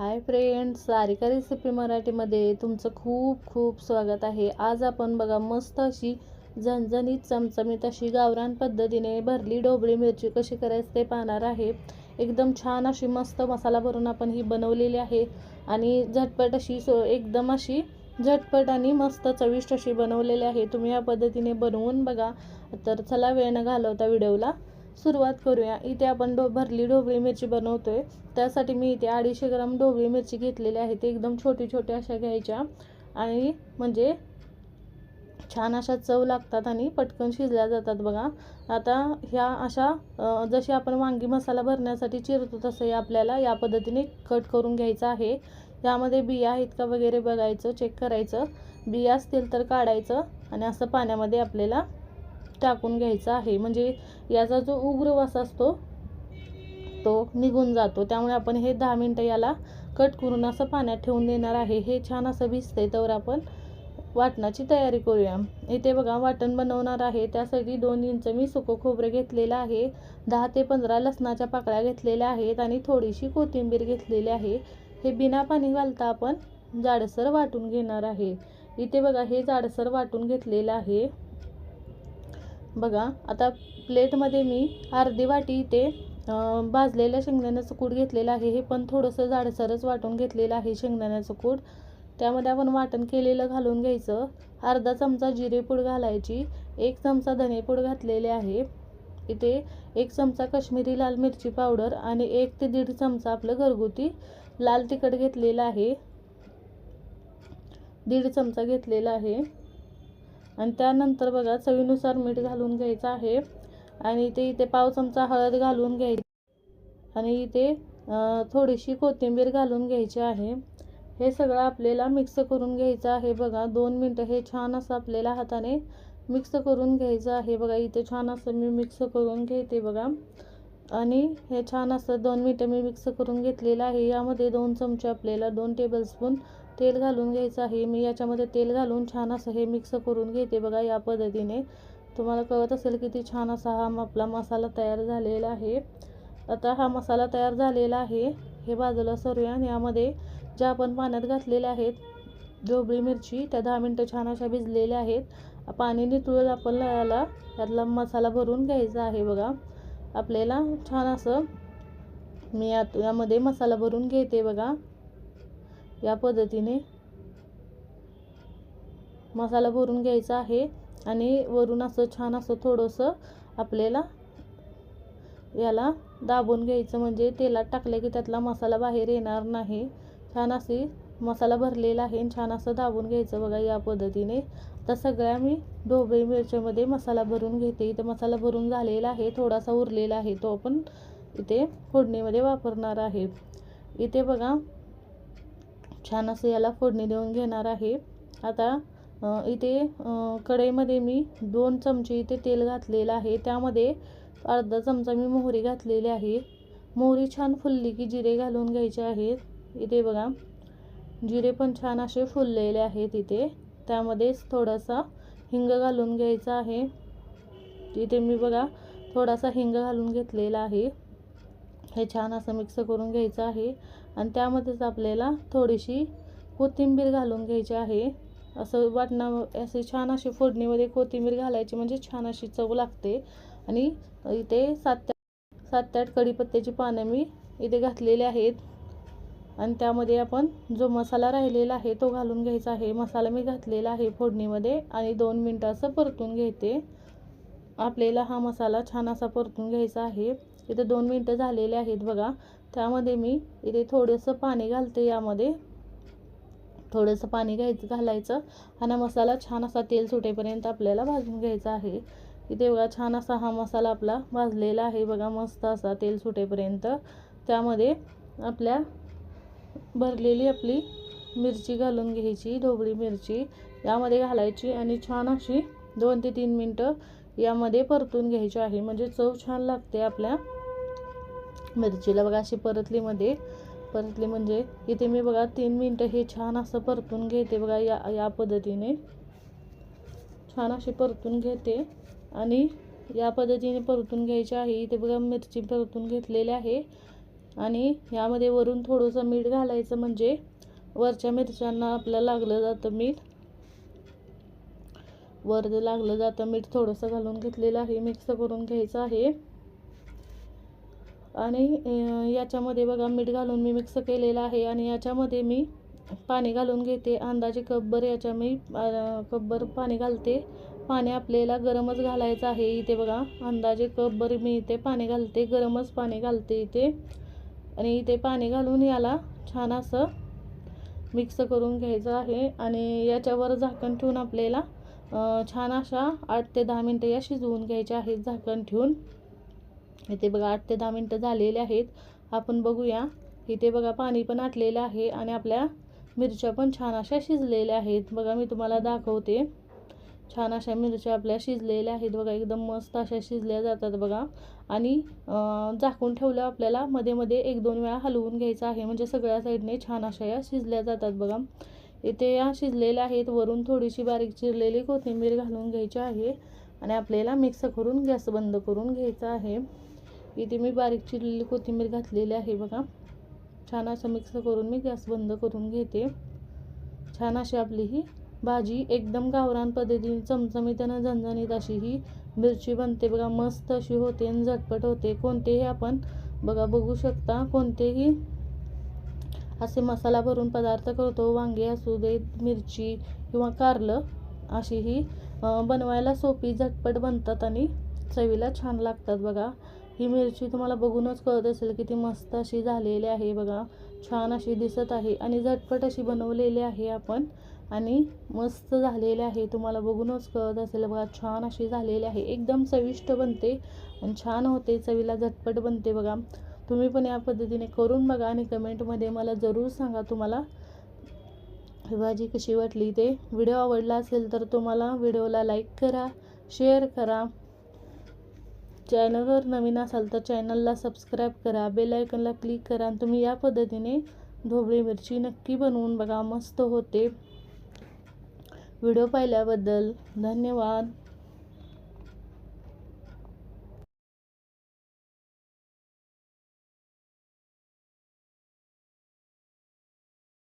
Hi friends Sarika recipe मराठीमध्ये तुमचं खूप खूप स्वागत आहे. आज आपण बघा मस्त अशी झणझणीत चमचमीत अशी गावरान पद्धतीने भरली ढोबळी मिरची कशी करायची ते पाहणार आहे. एकदम छान अशी मस्त मसाला भरून आपण ही बनवलेली आहे. आणि झटपट अशी सो एकदम अशी झटपट आणि मस्त चविष्ट अशी बनवलेली आहे. तुम्ही या पद्धतीने बनवून बघा. तर चला वेळ न घालवता व्हिडिओला सुरुवात करूया. इथे आपण डो भरली ढोबळी मिरची बनवतोय. त्यासाठी मी इथे अडीचशे ग्राम ढोबळी मिरची घेतलेली आहे ते एकदम छोटी छोटी अशा घ्यायच्या. आणि म्हणजे छान अशा चव लागतात आणि पटकन शिजल्या जातात बघा. आता ह्या अशा जशी आपण वांगी मसाला भरण्यासाठी चिरतो तसंही आपल्याला या पद्धतीने कट करून घ्यायचं आहे. यामध्ये बिया आहेत का वगैरे बघायचं चेक करायचं. बिया असतील तर काढायचं आणि असं पाण्यामध्ये आपल्याला टाकून घ्यायचा आहे. म्हणजे याचा जो उग्र वास असतो तो निघून जातो. त्यामुळे आपण हे दहा मिनटं याला कट करून असं पाण्यात ठेवून देणार आहे. हे छान असं भिजतंय. तर आपण वाटणाची तयारी करूया. इथे बघा वाटण बनवणार आहे. त्यासाठी दोन इंच मी सुकं खोबरं घेतलेलं आहे. दहा ते पंधरा लसणाच्या पाकळ्या घेतलेल्या आहेत आणि थोडीशी कोथिंबीर घेतलेली आहे. हे बिना पाणी घालता आपण जाडसर वाटून घेणार आहे. इथे बघा हे जाडसर वाटून घेतलेलं आहे. बघा आता प्लेटमध्ये मी अर्धी वाटी इथे भाजलेल्या शेंगदाण्याचं कूट घेतलेलं आहे. हे पण थोडंसं जाडसरच वाटून घेतलेलं आहे शेंगदाण्याचं कूट. त्यामध्ये आपण वाटण केलेलं घालून घ्यायचं. अर्धा चमचा जिरेपूड घालायची. एक चमचा धनेपूड घातलेले आहे. इथे एक चमचा कश्मीरी लाल मिरची पावडर आणि एक ते दीड चमचा आपलं घरगुती लाल तिखट घेतलेलं आहे. दीड चमचा घेतलेला आहे. आणि त्यानंतर बघा चवीनुसार मीठ घालून घ्यायचं आहे. आणि इथे इथे पाव चमचा हळद घालून घ्यायची. आणि इथे थोडीशी कोथिंबीर घालून घ्यायची आहे. हे सगळं आपल्याला मिक्स करून घ्यायचं आहे बघा. दोन मिनटं हे छान असं आपल्याला हाताने मिक्स करून घ्यायचं आहे बघा. इथे छान असं मी मिक्स करून घेते बघा. आणि हे छान असं दोन मिनटं मी मिक्स करून घेतलेलं आहे. यामध्ये दोन चमचे आपल्याला दोन टेबलस्पून तेल घालून घ्यायचं आहे. मी याच्यामध्ये तेल घालून छान असं हे मिक्स करून घेते बघा या पद्धतीने. तुम्हाला कळत असेल किती छान असा हा आपला मसाला तयार झालेला आहे. आता हा मसाला तयार झालेला आहे. हे बाजूला सरूया आणि यामध्ये ज्या आपण पाण्यात घातलेल्या आहेत ढोबळी मिरची त्या दहा मिनटं छान अशा भिजलेल्या आहेत. पाणी नितळून आपण याला यातला मसाला भरून घ्यायचा आहे बघा. आपल्याला छान असं मी यात यामध्ये मसाला भरून घेते बघा. या पद्धतीने मसाला भरून घ्यायचा आहे आणि वरून असं छान असं थोडंसं आपल्याला याला दाबून घ्यायचं. म्हणजे तेलात टाकलं की त्यातला मसाला बाहेर येणार नाही. छान अशी मसाला भरलेला आहे आणि छान असं दाबून घ्यायचं बघा या पद्धतीने. आता सगळ्या मी ढोबळी मिरच्यामध्ये मसाला भरून घेते. इथे मसाला भरून झालेला आहे. थोडासा उरलेला आहे. तो आपण इथे फोडणीमध्ये वापरणार आहे. इथे बघा छान असं याला फोडणी देऊन घेणार आहे. आता इथे कढईमध्ये मी दोन चमचे इथे तेल घातलेलं आहे. त्यामध्ये अर्धा चमचा मी मोहरी घातलेली आहे. मोहरी छान फुलली की जिरे घालून घ्यायचे आहेत. इथे बघा जिरे पण छान असे फुललेले आहेत इथे. त्यामध्येच थोडासा हिंग घालून घ्यायचा आहे. इथे मी बघा थोडासा हिंग घालून घेतलेला आहे. हे छान असं मिक्स करून घ्यायचं आहे. आणि त्यामध्येच आपल्याला थोडीशी कोथिंबीर घालून घ्यायची आहे. असं वाटणं असे छान अशी फोडणीमध्ये कोथिंबीर घालायची म्हणजे छान अशी चव लागते. आणि इथे सात सात ते आठ कढीपत्त्याची पानं मी इथे घातलेली आहेत. आणि त्यामध्ये आपण जो मसाला राहिलेला आहे तो घालून घ्यायचा आहे. मसाला मी घातलेला आहे फोडणीमध्ये आणि दोन मिनटं असं परतून घेते. आपल्याला हा मसाला छान असा परतून घ्यायचा आहे. इथे दोन मिनटं झालेले आहेत बघा. त्यामध्ये मी इथे थोडंसं पाणी घालते यामध्ये. थोडंसं पाणी घ्यायचं घालायचं. आणि मसाला छान असा तेल सुटेपर्यंत आपल्याला भाजून घ्यायचा आहे. इथे बघा छान असा हा मसाला आपला भाजलेला आहे. बघा मस्त असा तेल सुटेपर्यंत. त्यामध्ये आपल्या भरलेली आपली मिरची घालून घ्यायची ढोबळी मिरची. यामध्ये घालायची आणि छान अशी दोन ते तीन मिनटं यामध्ये परतून घ्यायची आहे. म्हणजे चव छान लागते आपल्या. मिरचीला बघा अशी परतलीमध्ये परतली म्हणजे इथे मी बघा तीन मिनटं हे छान असं परतून घेते बघा या या पद्धतीने. छान अशी परतून घेते आणि या पद्धतीने परतून घ्यायची आहे. इथे बघा मिरची परतून घेतलेली आहे आणि यामध्ये वरून थोडंसं मीठ घालायचं म्हणजे वरच्या मिरच्यांना आपल्याला लागलं जातं मीठ. वर लागलं जातं मीठ थोडंसं घालून घेतलेलं आहे. मिक्स करून घ्यायचं आहे. आणि याच्यामध्ये बघा मीठ घालून मी मिक्स केलेलं आहे आणि याच्यामध्ये मी पाणी घालून घेते. अंदाजे कपभर याच्या मी कपभर पाणी घालते. पाणी आपल्याला गरमच घालायचं आहे इथे बघा. अंदाजे कपभर मी इथे पाणी घालते गरमच पाणी घालते इथे. आणि इथे पाणी घालून याला छान असं मिक्स करून घ्यायचं आहे आणि याच्यावर झाकण ठेवून आपल्याला छान अशा आठ ते दहा मिनटं या शिजवून घ्यायच्या आहेत झाकण ठेवून. इथे बघा आठ ते दहा मिनटं झालेले आहेत. आपण बघूया. इथे बघा पाणी पण आटलेलं आहे आणि आपल्या मिरच्या पण छान अशा शिजलेल्या आहेत. बघा मी तुम्हाला दाखवते. छान अशा मिरच्या आपल्या शिजलेल्या आहेत. बघा एकदम मस्त अशा शिजल्या जातात बघा. आणि झाकून ठेवलं आपल्याला मध्ये मध्ये एक दोन वेळा हलवून घ्यायचं आहे. म्हणजे सगळ्या साईडने छान अशा या शिजल्या जातात बघा. इथे या शिजलेल्या आहेत. वरून थोडीशी बारीक चिरलेली कोथिंबीर घालून घ्यायची आहे. आणि आपल्याला मिक्स करून गॅस बंद करून घ्यायचा आहे. इथे मी बारीक चिरलेली कोथिंबीर घातलेली आहे बघा. छान असं मिक्स करून मी गॅस बंद करून घेते. छान अशी आपली ही भाजी एकदम गावरान पद्धतीने चमचमीत आणि झणझणीत अशी ही मिरची बनते बघा. मस्त अशी होते आणि झटपट होते. कोणतेही आपण बघा बघू शकता. कोणतेही असे मसाला भरून पदार्थ करतो वांगे असू देत मिरची किंवा कारलं अशी ही बनवायला सोपी झटपट बनतात आणि चवीला छान लागतात बघा. ही मिरची तुम्हाला बघूनच कळत असेल की ती मस्त अशी झालेली आहे बघा. छान अशी दिसत आहे आणि झटपट अशी बनवलेली आहे आपण. आणि मस्त झालेली आहे तुम्हाला बघूनच कळत असेल. बघा छान अशी झालेली आहे. एकदम चविष्ट बनते आणि छान होते. चवीला झटपट बनते बघा. तुम्ही पण या पद्धतीने करून बघा आणि कमेंटमध्ये मला जरूर सांगा तुम्हाला. ही भाजी कशी वाटली ते. व्हिडिओ आवडला असेल तर तुम्हाला व्हिडिओला लाईक करा शेअर करा. चॅनलवर नवीन असाल तर चॅनलला सबस्क्राईब करा बेलायकनला क्लिक करा आणि तुम्ही या पद्धतीने ढोबळी मिरची नक्की बनवून बघा. मस्त होते. व्हिडिओ पाहिल्याबद्दल धन्यवाद.